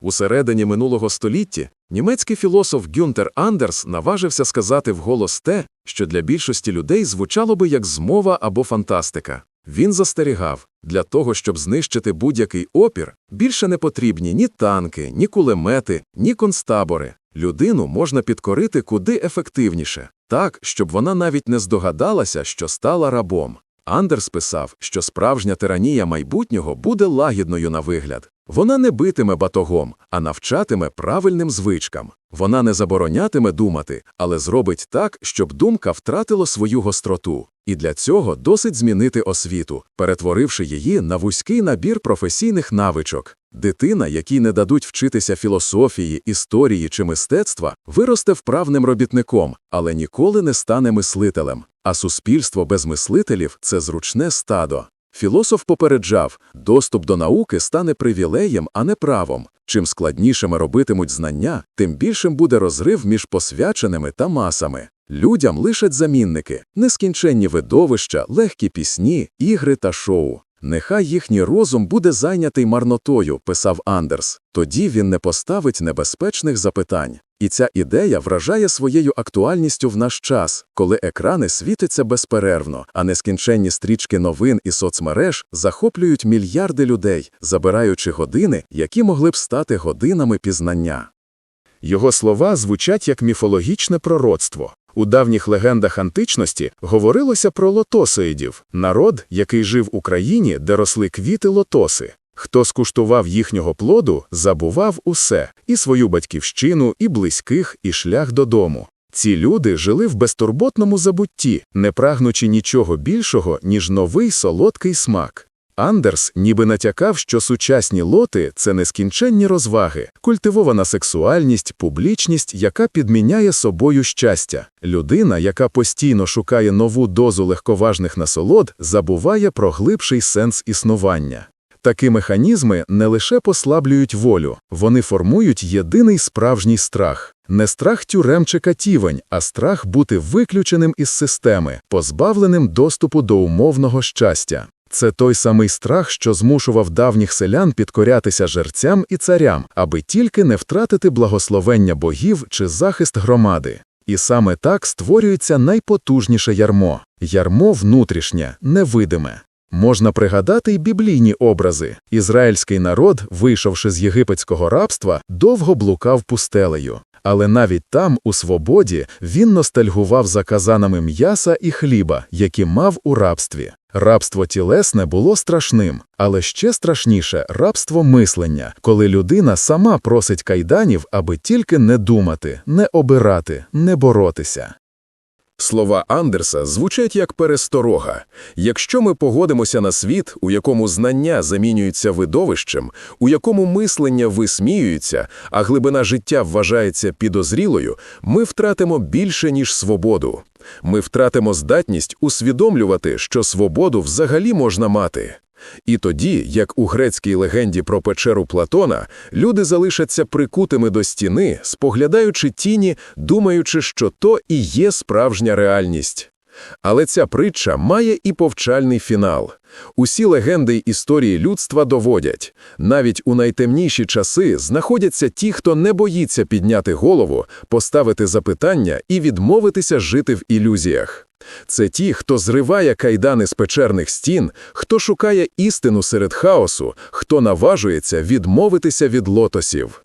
У середині минулого століття німецький філософ Гюнтер Андерс наважився сказати вголос те, що для більшості людей звучало би як змова або фантастика. Він застерігав, для того, щоб знищити будь-який опір, більше не потрібні ні танки, ні кулемети, ні концтабори. Людину можна підкорити куди ефективніше, так, щоб вона навіть не здогадалася, що стала рабом. Андерс писав, що справжня тиранія майбутнього буде лагідною на вигляд. Вона не битиме батогом, а навчатиме правильним звичкам. Вона не заборонятиме думати, але зробить так, щоб думка втратила свою гостроту. І для цього досить змінити освіту, перетворивши її на вузький набір професійних навичок. Дитина, якій не дадуть вчитися філософії, історії чи мистецтва, виросте вправним робітником, але ніколи не стане мислителем. А суспільство без мислителів це зручне стадо. Філософ попереджав, доступ до науки стане привілеєм, а не правом. Чим складнішими робитимуть знання, тим більшим буде розрив між посвяченими та масами. Людям лишать замінники, нескінченні видовища, легкі пісні, ігри та шоу. Нехай їхній розум буде зайнятий марнотою, писав Андерс. Тоді він не поставить небезпечних запитань. І ця ідея вражає своєю актуальністю в наш час, коли екрани світяться безперервно, а нескінченні стрічки новин і соцмереж захоплюють мільярди людей, забираючи години, які могли б стати годинами пізнання. Його слова звучать як міфологічне пророцтво. У давніх легендах античності говорилося про лотосоїдів – народ, який жив у країні, де росли квіти лотоси. Хто скуштував їхнього плоду, забував усе – і свою батьківщину, і близьких, і шлях додому. Ці люди жили в безтурботному забутті, не прагнучи нічого більшого, ніж новий солодкий смак. Андерс ніби натякав, що сучасні лоти – це нескінченні розваги, культивована сексуальність, публічність, яка підміняє собою щастя. Людина, яка постійно шукає нову дозу легковажних насолод, забуває про глибший сенс існування. Такі механізми не лише послаблюють волю, вони формують єдиний справжній страх. Не страх тюрем чи катівень, а страх бути виключеним із системи, позбавленим доступу до умовного щастя. Це той самий страх, що змушував давніх селян підкорятися жерцям і царям, аби тільки не втратити благословення богів чи захист громади. І саме так створюється найпотужніше ярмо ярмо внутрішнє, невидиме. Можна пригадати й біблійні образи. Ізраїльський народ, вийшовши з єгипетського рабства, довго блукав пустелею. Але навіть там, у свободі, він ностальгував за казанами м'яса і хліба, які мав у рабстві. Рабство тілесне було страшним, але ще страшніше рабство мислення, коли людина сама просить кайданів, аби тільки не думати, не обирати, не боротися. Слова Андерса звучать як пересторога. Якщо ми погодимося на світ, у якому знання замінюються видовищем, у якому мислення висміюється, а глибина життя вважається підозрілою, ми втратимо більше, ніж свободу. Ми втратимо здатність усвідомлювати, що свободу взагалі можна мати. І тоді, як у грецькій легенді про печеру Платона, люди залишаться прикутими до стіни, споглядаючи тіні, думаючи, що то і є справжня реальність. Але ця притча має і повчальний фінал. Усі легенди й історії людства доводять, навіть у найтемніші часи знаходяться ті, хто не боїться підняти голову, поставити запитання і відмовитися жити в ілюзіях. Це ті, хто зриває кайдани з печерних стін, хто шукає істину серед хаосу, хто наважується відмовитися від лотосів.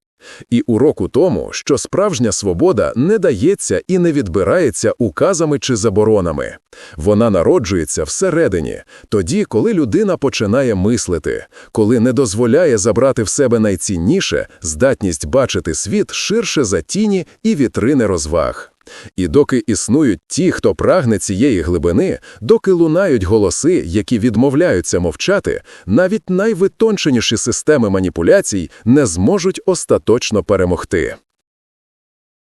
І урок у тому, що справжня свобода не дається і не відбирається указами чи заборонами. Вона народжується всередині, тоді, коли людина починає мислити, коли не дозволяє забрати в себе найцінніше здатність бачити світ ширше за тіні і вітрини розваг. І доки існують ті, хто прагне цієї глибини, доки лунають голоси, які відмовляються мовчати, навіть найвитонченіші системи маніпуляцій не зможуть остаточно перемогти.